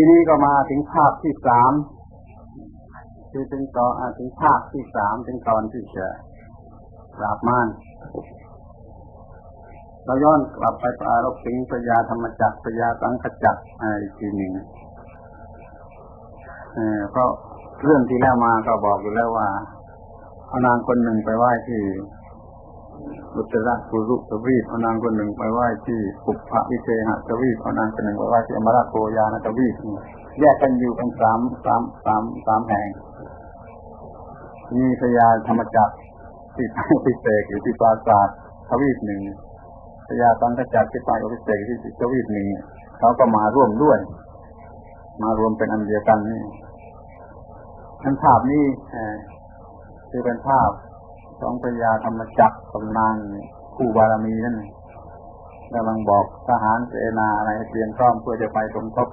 ทีนี้ก็มาถึงภาคที่สามคือถึงตอนถึงภาคที่สามถึงตอนที่จะปราบมานเราย้อนกลับไปปรารบถึงพยาธรรมจักรพยาสังขจักรอีกทีหนึ่งเพราะเรื่องที่แล้วมาก็บอกอยู่แล้วว่าเอานางคนหนึ่งไปไหว้ที่ บุตรกุรุทวีปเอนางคนหนึ่งไปไหว้ที่ปุพพวิเทหทวีปเอนางคนหนึ่งไปไหว้ที่อมราโกยานทวีแยกกันอยู่เป็นสามสามสามสามแห่ง มีพยาธรรมจักรที่พิเศษอยู่ที่ปราสาททวีปหนึ่งพยาตังกจักรที่ไปพิเศษที่ทวีปหนึ่งเขาก็มาร่วมด้วย มารวมเป็นอันเดียวกันนี่ทั้งภาพนี้คือเป็นภาพ ของพญาธรรมจักรกำนางคู่บารมีนั่นกำลังบอกทหารเสนาอะไรเตรียมพร้อมเพื่อจะไปสมทบ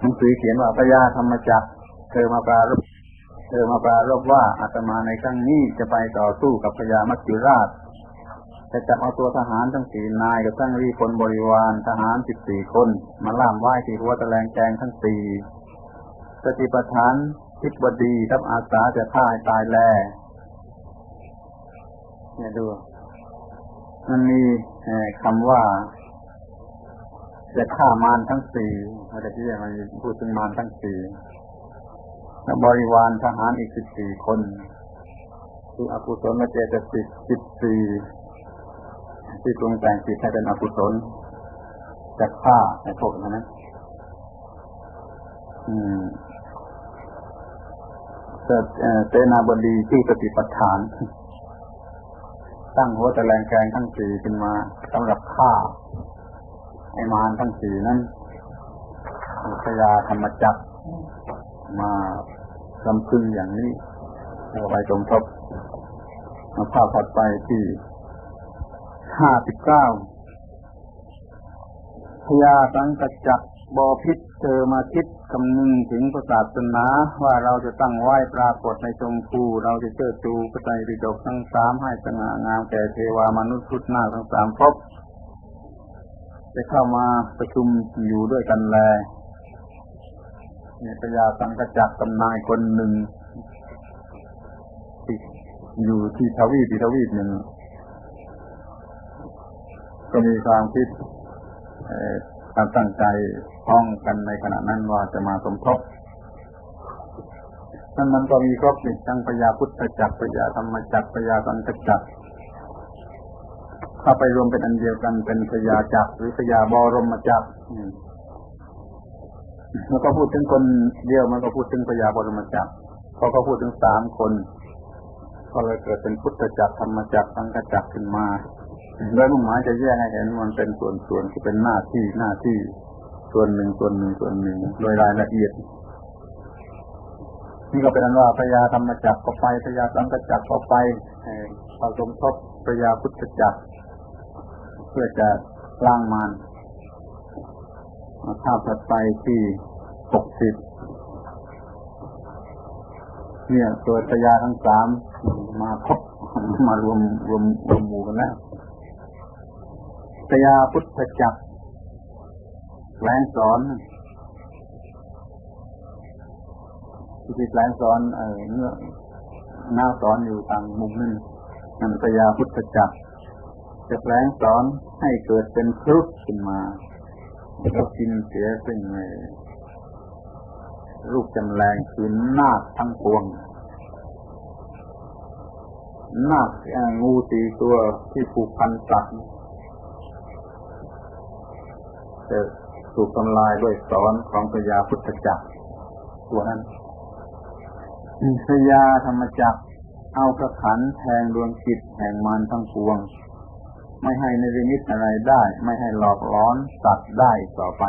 หนังสือเขียนว่าพญาธรรมจักรเธอมาปรารบเธอมาปรารบว่าอาตมาในครั้งนี้จะไปต่อสู้กับพญามัจจุราชจะจับเอาตัวทหารทั้งสี่นายกับทั้งรีคนบริวารทหารสิบสี่คน มาล่ามไหว้ที่หัวตะแลงแกงทั้งสี่สติปัฏฐานทิบดีทับอาสาจะฆ่าตายแล เนี่ยดู มันมีคำว่าจะฆ่ามารทั้งสี่อะไรที่มันพูดถึงมารทั้งสี่และบริวารทหารอีกสิบสี่คน คืออกุศลเจตสิกสิบสี่ที่ปรุงแต่งจิตให้เป็นอกุศลจะฆ่าในพวกนั้นอืมเสนาบดีที่ปฏิปทาน ตั้งหัวตะแลงแกงทั้งสี่ขึ้นมาสำหรับฆ่าไอ้มารทั้งสี่นั้นพยาธรรมจักมาลำพึงอย่างนี้เราไปสมทบมาภาพถัดไปที่ห้าสิบเก้าพยาสังกจัก บอพิษเธอมาคิดคำนึงถึงพระศาสนาว่าเราจะตั้งไหว้ปรากฏในชมพูเราจะเชิดชูพระไตรปิฎกทั้งสามให้สง่างามแก่เทวามนุษย์พุทธนาทั้งสามพบจะเข้ามาประชุมอยู่ด้วยกันแลเนี่ยพญาสังกจักตำนายคนหนึ่งอยู่ที่ทวีปที่ทวีปหนึ่งก็มีความคิด ความตั้งใจพ้องกันในขณะนั้นว่าจะมาสมทบนั่นมันก็มีครบนี่ทั้งพญาพุทธจักรพญาธรรมจักรพญาสังกจักรถ้าไปรวมเป็นอันเดียวกันเป็นพญาจักรหรือพญาบรมจักรแล้วก็พูดถึงคนเดียวมันก็พูดถึงพญาบรมจักรเขาก็พูดถึงสามคน ก็เลยเกิดเป็นพุทธจักรธรรมจักรสังกจักรขึ้นมา โดยมุ่งหมายจะแยกให้เห็นมันเป็นส่วนๆที่เป็นหน้าที่หน้าที่ส่วนหนึ่งส่วนหนึ่งส่วนหนึ่ง โดยรายละเอียด นี่ก็เป็นอันว่าพญาธรรมจักรก็ไปพญาสังกจักรก็ไปผสมทบพญาพุทธจักรเพื่อจะล้างมันภาพถัดไปที่หกสิบเนี่ยตัวพญาทั้งสามมาพบมารวมรวมรวมหมู่กันแล้ว พญาพุทธจักรแหลงสอนที่แหลงสอนเออเนื้อหน้าสอนอยู่ทางมุมนึงนันพญาพุทธจักรจะแปลงสอนให้เกิดเป็นครุฑขึ้นมาแล้วกินเสียซึ่งรูปจำแรงคือนาคทั้งปวงนาคงูสีตัวที่ผูกพันสัตว์ จะถูกทำลายด้วยสอนของพญาพุทธจักรตัวนั้นพญาธรรมจักรเอากระขันแทงดวงจิตแห่งมันทั้งปวง ไม่ให้ในริมิตอะไรได้ ไม่ให้หลอกล้อนสัตว์ได้ต่อไป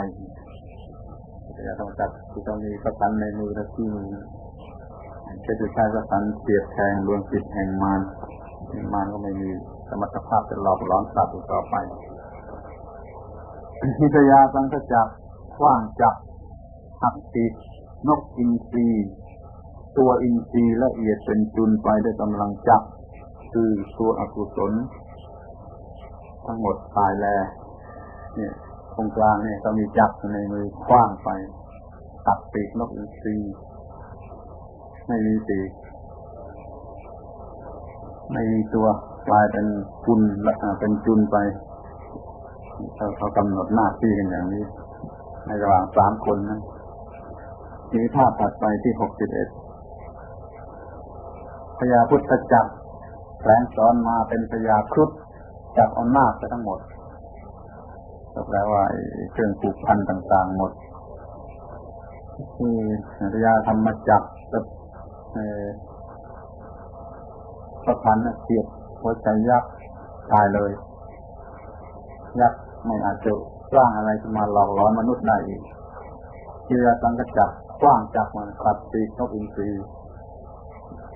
พญาธรรมจักรที่ต้องมีกระขันในมือและที่มือจะจะใช้กระขันเสียบแทงดวงจิตแห่งมันมันก็ไม่มีสมรรถภาพจะหลอกล้อนสัตว์ต่อไป พิทยาสังกจักขว้างจับหักติดนกอินทรีตัวอินทรีละเอียดเป็นจุนไปได้กำลังจับคือตัวอกุศล ทั้งหมดตายแล้วเนี่ยตรงกลางเนี่ยเขามีจับในมือคว้างไปตัดปีกนกอินทรีไม่มีปีกไม่มีตัวกลายเป็นจุนเป็นจุนไป เขาเขากำหนดหน้าที่กันอย่างนี้ ในระหว่างสามคนนั้นมีภาพตัดไปที่หกสิบเอ็ดพญาพุทธจักรแฝงซ้อนมาเป็นพญาครุฑจับอาหน้าไปทั้งหมดก็แปลว่าเครื่องผูกพันต่างๆหมดคือพญาธรรมจักรกับพระพันเสียบหัวใจยักษ์ตายเลย ยักษ์ ไม่อาจจะสร้างอะไรขึ้นมาหลอกหลอนมนุษย์ได้อีกเรือสังกจักกว้างจักมันตัดปีกนกอินทรี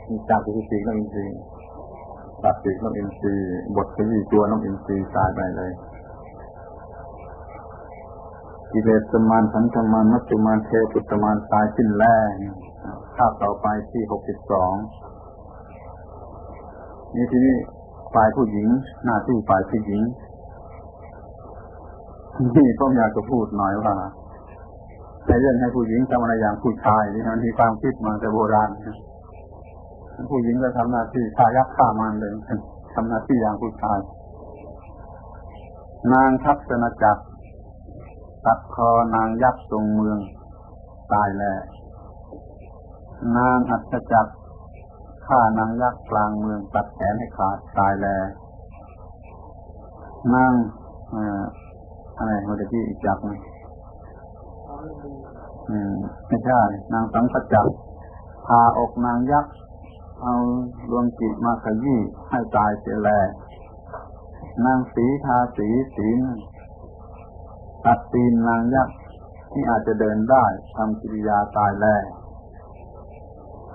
มีจากปีกปีกนกอินทรีตัดปีกนกอินทรีบทขยี้ตัวนกอินทรีตายไปเลยกิเลสมานสันธมานมัจจุมานเทปุตมานตายสิ้นแรกข้าต่อไปที่หกสิบสองนี่ทีนี้ฝ่ายผู้หญิง หน้าที่ฝ่ายผู้หญิง นี่ผมอยากจะพูดหน่อยว่าในเรื่องให้ผู้หญิงทำอะไรอย่างผู้ชายนี่มันมีความคิดมาแต่โบราณผู้หญิงก็ทำหน้าที่ฆ่ายักฆ่ามันเลยทำหน้าที่อย่างผู้ชาย นางทัพสนจักรตัดคอนางยักษ์ทรงเมือง ตายแล้ว นางอัศจักรฆ่านางยักษ์กลางเมืองตัดแขนให้ขาดตายแล้ว นาง อะไรเมื่อกี้อีกจักรอืมไม่ใช่ นางสังขจักพาอกนางยักษ์เอาดวงจิตมาขยี้ให้ตายเสียแล นางสีทาสีสีตัดตีนนางยักษ์ที่อาจจะเดินได้ทำกิริยาตายแล้ว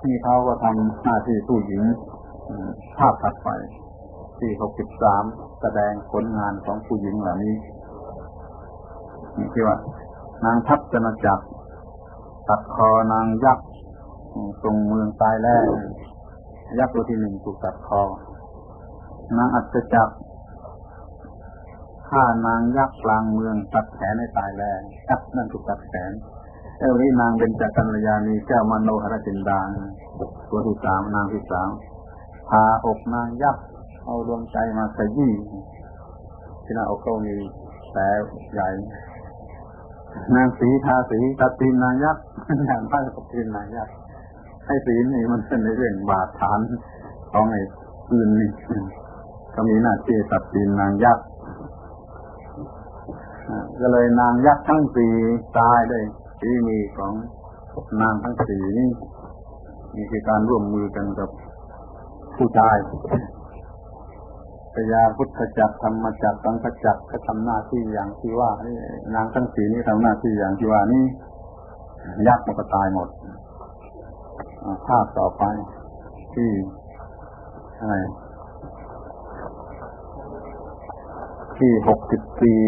ที่เขาก็ทำหน้าที่ผู้หญิงภาพถัดไปที่หกสิบสามแสดงผลงานของผู้หญิงเหล่านี้ นี่ที่ว่า นางทัพจนจักรตัดคอนางยักษ์ตรงเมืองตายแล้วยักษ์ตัวที่หนึ่งถูกตัดคอนางอัศจักรฆ่านางยักษ์กลางเมืองตัดแขนให้ตายแล้วยักษ์นั่นถูกตัดแขนเอวนี้นางเป็นจักรยานีเจ้ามโนหรจินดาตัวที่สามนางที่สามพาอกนางยักษ์เอาดวงใจมาขยี้ที่หน้าอกเขามีแผลใหญ่ นางสีทาสีตัดตีนนางยักษ์อย่างพระตัดตีนนางยักษ์ให้สีนี่มันเป็นในเรื่องบาดฐานของไอ้ปืนนี่ก็มีหน้าที่ตัดตีนนางยักษ์ก็เลยนางยักษ์ทั้งสี่ตายด้วยที่มีของนางทั้งสี่นี่มีคือการร่วมมือกันกับผู้ชาย พยาพุทธจักรธรรมจักรสังฆจักรก็ทำหน้าที่อย่างที่ว่านางทั้งสี่นี้ทำหน้าที่อย่างที่ว่านี่ยักษ์มันก็ตายหมดภาพต่อไปที่อะไรที่หกสิบสี่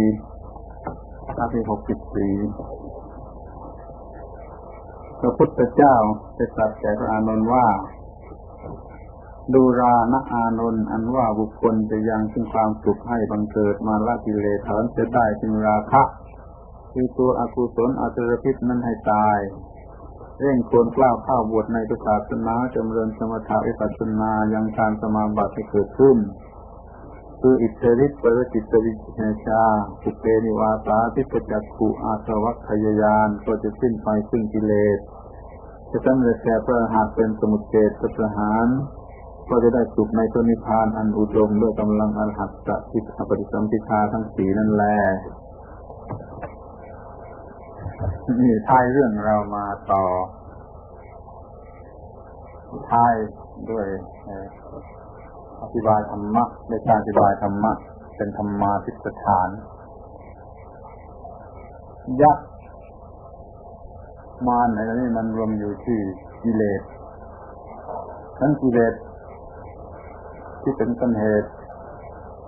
ภาพที่หกสิบสี่พระพุทธเจ้าได้ตรัสแก่พระอานนท์ว่า ดูรานะอานนท์อันว่าบุคคลจะยังซึ่งความสุขให้บังเกิดมาละกิเลสถอนจะได้จึงราคะคือตัวอกุศลอาตรพิษนั้นให้ตาย เร่งควรกล้าวข้าวบวชในศาสนาจำเริญสมถะวิปัสสนายังทานสมาบัติให้เกิดขึ้น คืออิทธิฤทธิปรจิตวิชาสุเปนิวาสาทิปจักขุอาสวัคยายานก็จะสิ้นไปซึ่งกิเลสจะสำเร็จแก่พระหากเป็นสมุทเกตประหาร ก็จะได้สุขในพระนิพพานอันอุดมด้วยกำลังอรหัตตสิทธิปฏิสัมพิทาทั้งสี่นั่นแหละนี่ท้ายเรื่องเรามาต่อ ท้ายด้วยอธิบายธรรมะในการอธิบายธรรมะ เป็นธรรมาทิฏฐาน ยักษ์มารอะไรนี่มันรวมอยู่ที่กิเลสทั้งกิเลส ที่เป็นต้นเหตุ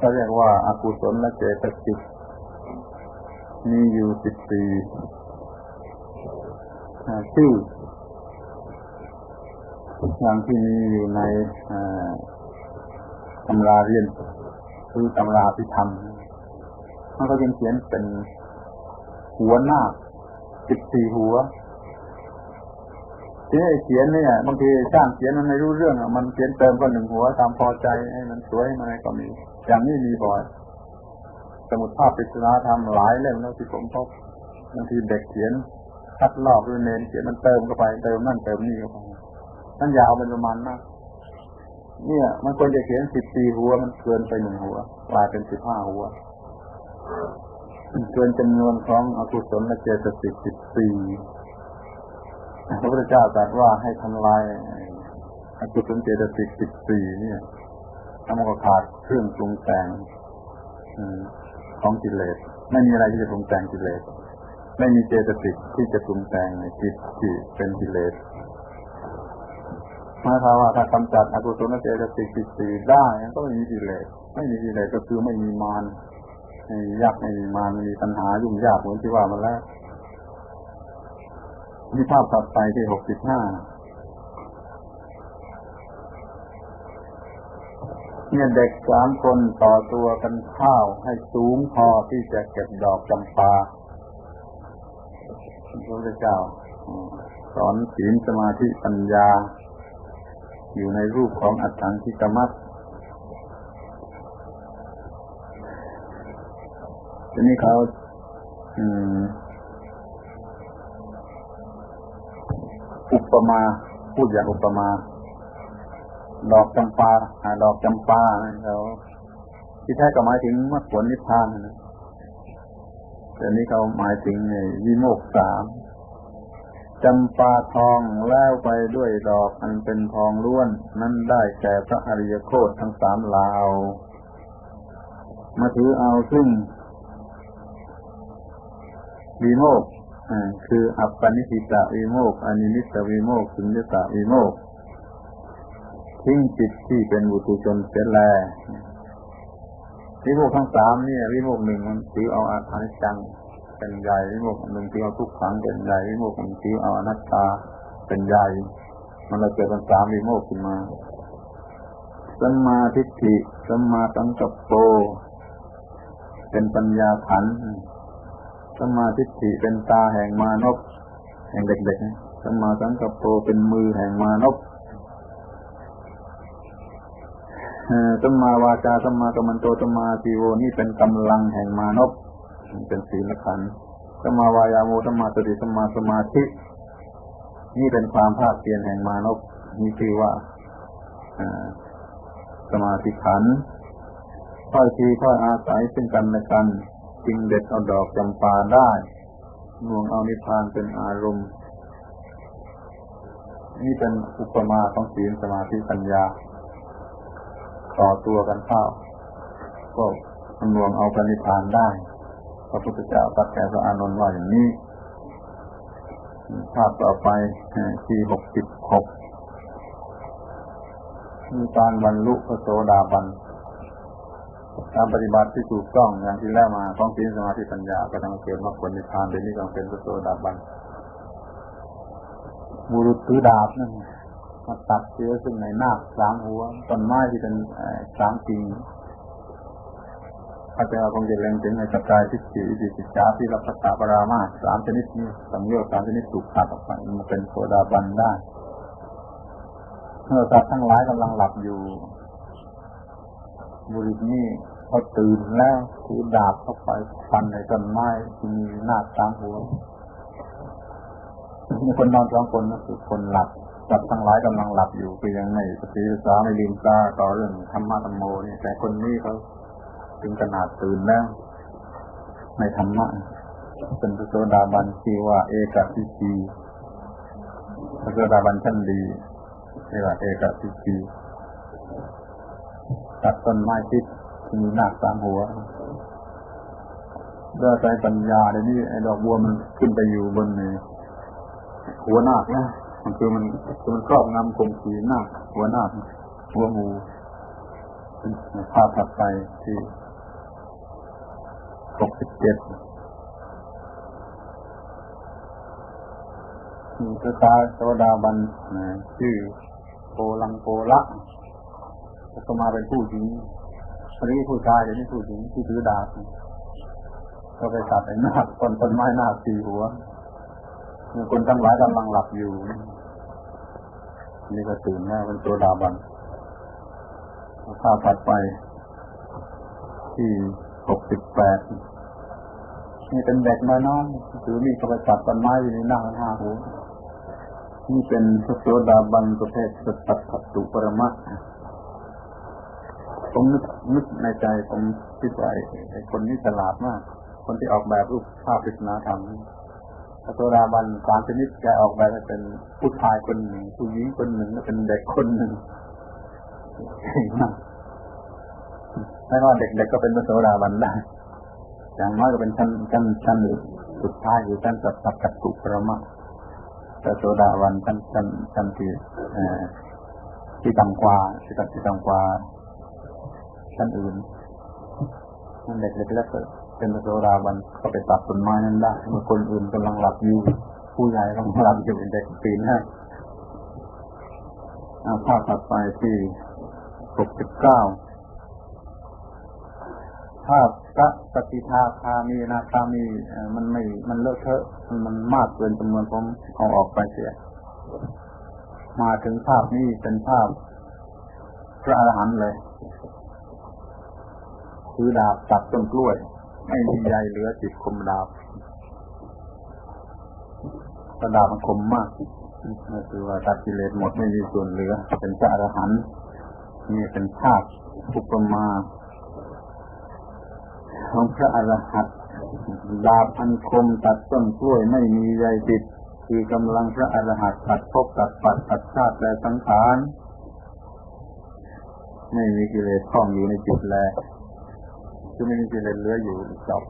ก็เรียกว่าอากุศลและเจตสิกมีอยู่สิบสี่ชื่ออย่างที่มีอยู่ในตำราเรียนคือตำราพิธรรมมันก็ยังเขียนเป็นหัวหน้าสิบสี่หัว ทีนี้เขียนเนี่ยบางทีช่างเขียนมันไม่รู้เรื่องอะมันเขียนเติมก็หนึ่งหัวตามพอใจให้มันสวยมาก็มี อย่างนี้มีบ่อย สมุดภาพปริศนาทำหลายเล่มแล้วที่ผมพบบางทีเด็กเขียนคัดลอกด้วยเน้นเขียนมันเติมเข้าไปเติมนั่นเติมนี่เข้าไปนั่นยาวเป็นประมาณมาก เนี่ย มันควรจะเขียนสิบสี่หัว มันเกินไปหนึ่งหัวกลายเป็นสิบห้าหัวเกินจำนวนของอกุศลและเจตสิกสิบสี่ พระพุทธเจ้าตรัสว่าให้ทำลายอกุศลเจตสิกสิบสี่เนี่ยทำก็ขาดเครื่องปรุงแต่งของกิเลสไม่มีอะไรที่จะปรุงแต่งกิเลสไม่มีเจตสิกที่จะปรุงแต่งในจิตที่เป็นกิเลสหมายความว่าถ้ากำจัดอกุศลเจตสิกสิบสี่ได้ก็ไม่มีกิเลสไม่มีกิเลสก็คือไม่มีมารไม่มียากไม่มีมารไม่มีปัญหายุ่งยากเหมือนที่ว่ามาแล้ว นี่ภาพตัดไปที่หกสิบห้าเนี่ยเด็กสามคนต่อตัวกันข้าวให้สูงพอที่จะเก็บดอกจำปาพระพุทธเจ้าสอนศีลสมาธิปัญญา อยู่ในรูปของอัตถังคิกมัตทีนี้เขาอุ ปมา พูดอย่างอุปมา ดอกจำปาดอกจำปาเขาที่แท้ก็หมายถึงมรรคผลนิพพานนะแต่นี้เขาหมายถึงวิโมกสามจำปาทองแล้วไปด้วยดอกอันเป็นทองล้วน นั้นได้แก่พระอริยโคตทั้งสามลาว มาถือเอาซึ่งวิโมก คืออัปปนิสิตาวิโมกอนิมิตวิโมกสุญญตาวิโมกทิ้งจิตที่เป็นบุตุชนเสียแลวิโมกทั้งสามเนี่ยวิโมกหนึ่งมันถือเอาอานิจจังเป็นใหญ่วิโมกหนึ่งถือเอาทุกขังเป็นใหญ่วิโมกหนึ่งถือเอาอนัตตาเป็นใหญ่มันเราเกิดเป็นสามวิโมกขึ้นมาสัมมาทิฏฐิสัมมาสังกัปโป เป็นปัญญาขันธ์ สัมมาทิฏฐิเป็นตาแห่งมานพแห่งเด็กๆสัมมาสังกัปโปเป็นมือแห่งมานพสัมมาวาจาสัมมากัมมันโตสัมมาสีโวนี่เป็นกำลังแห่งมานพเป็นศีลขันสัมมาวายาโมสัมมาสติสัมมาสมาธินี่เป็นความภาคเพียรแห่งมานพนี่คือว่าสมาธิขันค่อยทีค่อยอาศัยซึ่งกันและกัน จึงเด็ดเอาดอกจำปาได้น่วงเอานิพพานเป็นอารมณ์ นี่เป็นอุปมาของศีลสมาธิปัญญา ต่อตัวกันเข้าก็น่วงเอาปณิพานได้พระพุทธเจ้าตรัสแก่พระอานนท์ว่าอย่างนี้ภาพต่อไปที่หกสิบหกมีการบรรลุพระโสดาบัน การปฏิบัติที่ถูกต้องอย่างที่แล้วมาต้องศีลสมาธิปัญญาก็ทำเกิดมรรคผลนิพพานเดี๋ยวนี้ก็เป็นพระโสดาบันบุรุษถือดาบนั่นมาตัดเชื้อซึ่งในหน้าสามหัวต้นไม้ที่เป็นสามกิ่งถ้าจะเอาคงจะเล็งถึงในสกายทิฏฐิอิจิจาที่รับสตาปรามาสามชนิดนี้สังโยชน์สามชนิดถูกตัดออกไปมันเป็นโสดาบันได้เมื่อสัตว์ทั้งหลายกำลังหลับอยู่บุรุษนี่ เขาตื่นแล้วถือดาบเข้าไปฟันในต้นไม้ที่มีหน้าตางหัวมีคนนอนสองคนนะคือคนหลับจับทั้งหลายกำลังหลับอยู่คือยังไม่สติสาไม่ลืมตาต่อเรื่องธรรมะธรรมโมนี่แต่คนนี้เขาถึงขนาดตื่นแล้วในธรรมะเป็นพระโสดาบันที่ว่าเอกสิจีพระโสดาบันชั้นดีเรียกว่าเอกสิจีตัดต้นไม้ทิศ มีหน้าสามหัวด้วยใจปัญญาเดี๋ยวนี้ไอ้ดอกบัวมันขึ้นไปอยู่บนนี้หัวหน้านะมันคือมันคือมันครอบงำคงขีหน้าหัวหน้าหัวงูภาพถัดไปที่หกสิบเจ็ดมีพระตาโสดาบันชื่อโปลังโปละก็มาเป็นผู้หญิง วันนี้ผู้ชายเดี๋ยวนี้ผู้หญิงที่ถือดาบก็ไปตัดไอ้หน้าต้นต้นไม้หน้าสีหัวมีคนทั้งหลายกำลังหลับอยู่นี่ก็ตื่นแล้วเป็นตัวดาบันข้าผัดไป ที่หกสิบแปดนี่เป็นเด็กน้อยๆถือมีดเข้าไปตัดต้นไม้อยู่ในหน้าห้าหัวนี่เป็นพระโสดาบันประเภทสัตถตุปรมะ ผมนึกนึกในใจผมคิดว่าไอ้คนนี้ฉลาดมาก คนที่ออกแบบรูปภาพปริศนาธรรมพระโสดาบันสามชนิดแกออกแบบให้เป็นผู้ชายคนหนึ่งผู้หญิงคนหนึ่งและเป็นเด็กคนหนึ่งเก่งมากไม่ว่าเด็กๆก็เป็นพระโสดาบันได้อย่างน้อยก็เป็นชั้นชั้นชั้นสุดท้ายคือชั้นสัตตตตุปรมะพระโสดาวันชั้นชั้นชั้นที่ที่ต่ำกว่าที่ต่ำกว่า ชั้นอื่นนั่นเด็กเล็กๆเป็นโสดาวันก็ไปตัดต้นไม้นั้นได้เมื่อคนอื่นกำลังหลับอยู่ ผู้ใหญ่กำลังหลับอยู่เด็กปีนให้ภาพถัดไปที่หกสิบเก้าภาพพระสกิทาคามีนาคามีมันไม่ มันเลอะเทอะมันมากเกินจำนวนผมเอาออกไปเสีย มาถึงภาพนี้เป็นภาพพระอรหันต์เลย คือดาบตัดต้นกล้วย ไม่มีใยเหลือติดคมดาบกระดาบมันคมมากคือว่าตัดกิเลสหมดไม่มีส่วนเหลือ เป็นพระอรหันต์นี่เป็นภาพอุปมาของพระอรหันต์ดาบอันคมตัดต้นกล้วยไม่มีใยติด คือกำลังพระอรหันต์ตัดภพตัดปัดตัดชาติและสังขารไม่มีกิเลสคล้องอยู่ในจิตแล คือไม่มีกิเลสเหลืออยู่จบ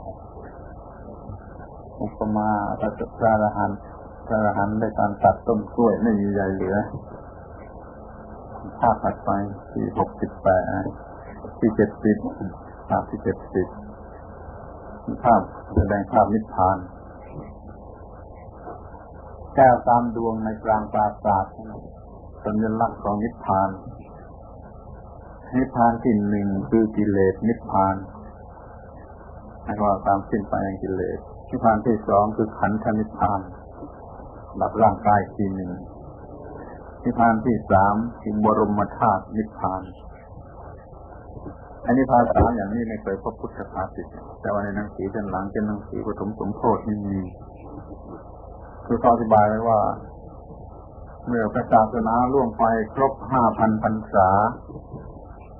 อุปมาพระพระอรหันต์พระอรหันต์ได้การตัดต้นกล้วยไม่มีใยเหลือภาพถัดไปที่หกสิบแปดที่เจ็ดสิบภาพที่เจ็ดสิบภาพแสดงภาพนิพพาน แก้วตามดวงในกลางปราสาทสัญลักษณ์ของนิพพาน นิพพานที่หนึ่งคือกิเลสนิพพาน ให้ว่าตามสิ้นไปแห่งกิเลสนิพพานที่สองคือขันธนิพพานดับร่างกายทีหนึ่งนิพพานที่สามคือบรมธาตุนิพพานอันนี้ภาษาอย่างนี้ไม่เคยพบพุทธภาษิตแต่ว่าในหนังสือเช่นหลังเช่นหนังสือปฐมสมโพธินี่มีคือเขาอธิบายไว้ว่า เมื่อพระศาสนาล่วงไปครบห้าพันพรรษา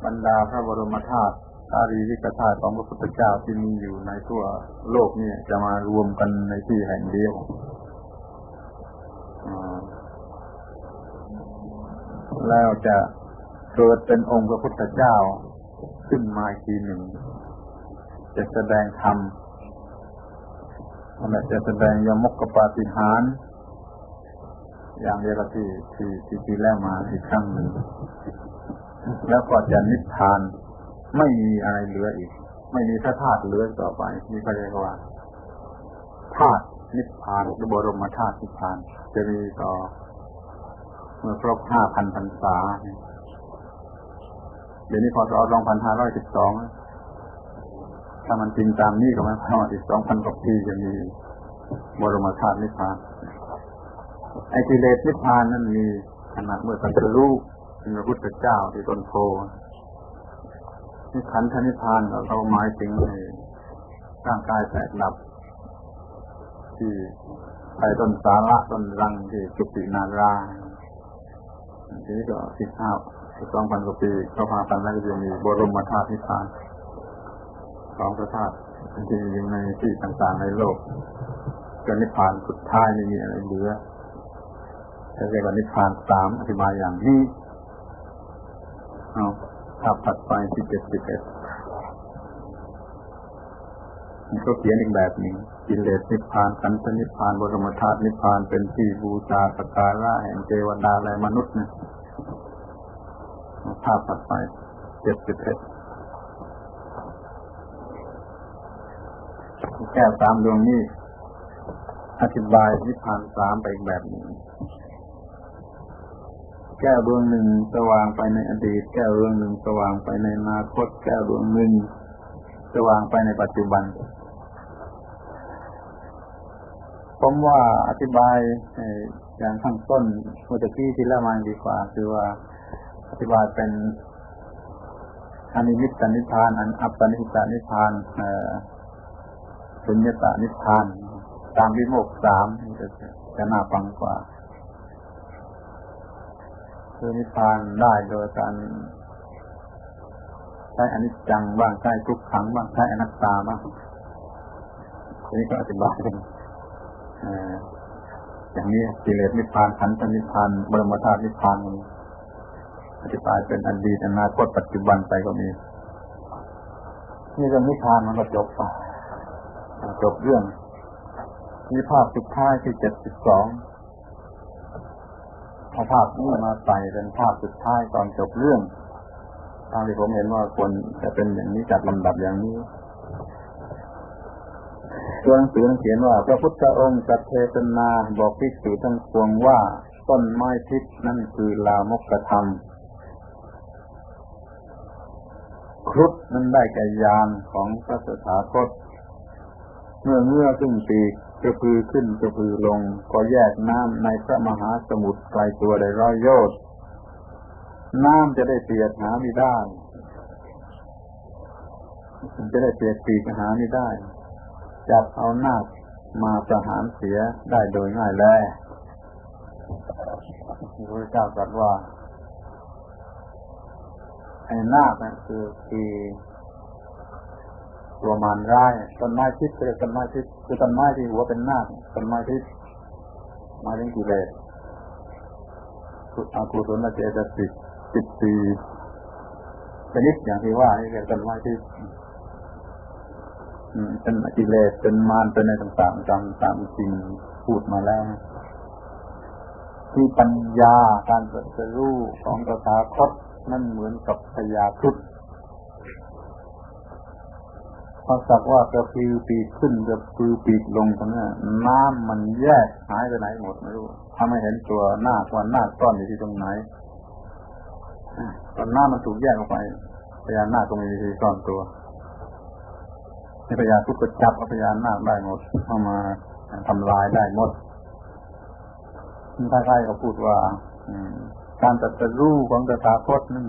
บรรดาพระบรมธาตุ อารีวิกธาตุของพระพุทธเจ้าที่มีอยู่ในทั่วโลกนี่จะมารวมกันในที่แห่งเดียวแล้วจะเกิดเป็นองค์พระพุทธเจ้าขึ้นมาทีหนึ่ง จะแสดงธรรมมันจะแสดงยมกปาฏิหาร อย่างเดียวกับที่ที่ที่ที่แล้วมาอีกครั้งหนึ่ง แล้วก็จะนิพพาน ไม่มีอะไรเหลืออีก ไม่มีพระธาตุเหลือต่อไปนี่เขาเรียกว่าธาตุนิพพานหรือบรมธาตุนิพพาน จะมีต่อ เมื่อครบห้าพันพรรษาเดี๋ยวนี้พศ2512ถ้ามันจริงตามนี้ก็หมายความว่าอีก2,000กว่าปีจะมีบรมธาตุนิพพานไอ้กิเลสนิพพานนั้นมีขนาดเมื่อตันจะรู้เป็นพระพุทธเจ้าที่ต้นโพ นี่ขันธนิพพานเราหมายถึงในร่างกายแตกดับ ที่ไปต้นสาระต้นรังที่จุตินาราทีนี้ก็สิบห้าสิบสองพันกว่าปีเขาพากันแล้วก็จะมีบรมธาตุนิพพานสองพระธาตุที่อยู่ในที่ต่างๆในโลกก็นิพพานสุดท้ายไม่มีอะไรเหลือเรียกว่านิพพานสามอธิบายอย่างนี้เอา ภาพถัดไปที่เจ็ดสิบเอ็ดมันก็เขียนอีกแบบหนึ่งกิเลสนิพพานขันธนิพพานบรมธาตุนิพพานเป็นที่บูชาสการะแห่งเทวดาและมนุษย์เนี่ยภาพถัดไปเจ็ดสิบเอ็ดแก้วสามดวงนี้อธิบายนิพพานสามไปอีกแบบหนึ่ง แก้วดวงหนึ่งสว่างไปในอดีต แก้วดวงหนึ่งสว่างไปในอนาคต แก้วดวงหนึ่งสว่างไปในปัจจุบันผมว่าอธิบายอย่างข้างต้นเมื่อกี้ที่ล้วมาดีกว่า คือว่าอธิบายเป็นอนิมิตตนิพพาน อันอัปปนิสานิพพานสุญญตานิพพาน ตามวิโมกสามจะน่าฟังกว่า คือนิพพานได้โดยการใช้อนิจจังบ้างใช้ทุกขังบ้างใช้อนัตตาบ้างนี่ก็อธิบายเป็นอย่างนี้กิเลสนิพพานขันธนิพพานบรมธาตุนิพพานอธิบายเป็นอดีตอนาคตปัจจุบันไปก็มีนี่เรื่องนิพพานมันก็จบไปจบเรื่องมีภาพสุดท้ายที่เจ็ดสิบสอง เอาภาพนี้มาใส่เป็นภาพสุดท้ายตอนจบเรื่องตามที่ผมเห็นว่าควรจะเป็นอย่างนี้จัดลำดับอย่างนี้ตัวหนังสือเขียนว่า พระพุทธองค์จัดเทศนาบอกภิกษุทั้งปวงว่าต้นไม้ทิพนั่นคือลามกธรรมครุฑนั้นได้แก่ยานของพระสถาคต เมื่อเมื่อขึ้นปีกกระพือขึ้นกระพือลง ก็แยกน้ำในพระมหาสมุทร ไกลตัวได้ร้อยโยชน์น้ำจะได้เปียกหาไม่ได้จะได้เปียกปีกหาไม่ได้ จับเอานาคมาประหารเสียได้โดยง่ายแล้พระเจ้าตรัสว่าไอ้นาคนั่นคือคือตัวมารร้ายต้นไม้ทิพย์คือต้นไม้ทิพย์คือต้นไม้ที่หัวเป็นนาคต้นไม้ทิพย์มาถึงกิเลส อากุศลเจตสิกสิบสี่ชนิดอย่างที่ว่านี่เป็นต้นม้ทิพย์เป็นกิเลสเป็นมารเป็นในต่างๆตามตามจริงพูดมาแล้วที่ปัญญาการเกิดรู้ของตถาคตนั่นเหมือนกับพยาครุฑพอสักว่ากระพือปีกขึ้นกระพือปีกลงตรงนี้น้ำมันแยกหายไปไหนหมดไม่รู้ ทำให้เห็นตัวหน้าตัวหน้าซ่อนอยู่ที่ตรงไหนตอนหน้ามันถูกแยกออกไปพญานาคก็มีวิธีซ่อนตัวในพญาทุกข์ก็จับพญานาคได้หมดเข้ามาทำลายได้หมดท่านใกล้ก็พูดว่าการตัดรู้ของตถาคตนั่น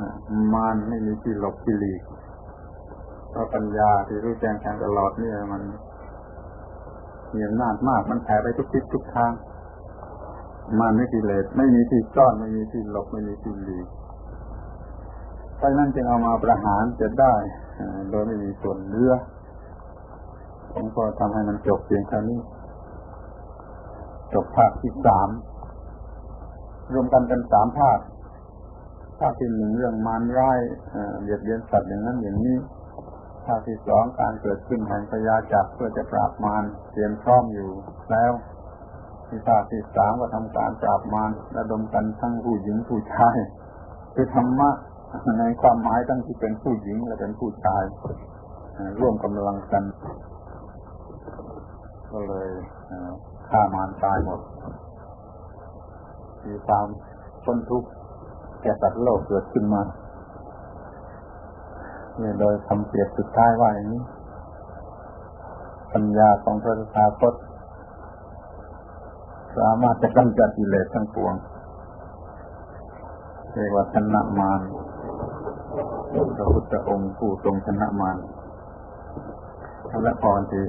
มันไม่มีที่หลบที่หลีกเพราะปัญญาที่รู้แจ้งแทงตลอดนี่มันมีอำนาจมากมันแผ่ไปทุกทิศทุกทาง มันไม่กิเลสไม่มีที่ซ่อนไม่มีที่หลบไม่มีที่หลีกเพราะนั้นจึงเอามาประหารจะได้โดยไม่มีส่วนเลือผมก็ทำให้มันจบเพียงเท่านี้ จบภาคที่สามรวมกันเป็นสามภาค ภาคที่หนึ่งเรื่องมารร้ายเบียดเบียนสัตว์อย่างนั้นอย่างนี้ ภาคที่สองการเกิดขึ้นแห่งพยาจักเพื่อจะปราบมารเตรียมพร้อมอยู่แล้ว ที่ภาที่สามก็ทำการปราบมารระดมกันทั้งผู้หญิงผู้ชายคือธรรมะในความหมายทั้งที่เป็นผู้หญิงและเป็นผู้ชายร่วมกำลังกัน ก็เลยฆ่ามารตายหมดมีความพ้นทุกข์แก่สัตว์โลกเกิดขึ้นมาเนี่ยโดยคำเปรียบสุดท้ายว่าอย่างนี้ปัญญาของพระสาคต สามารถจะกำจัดกิเลสทั้งปวงเรียกว่าชนะมารพระพุทธองค์ผู้ทรงชนะมารและพรที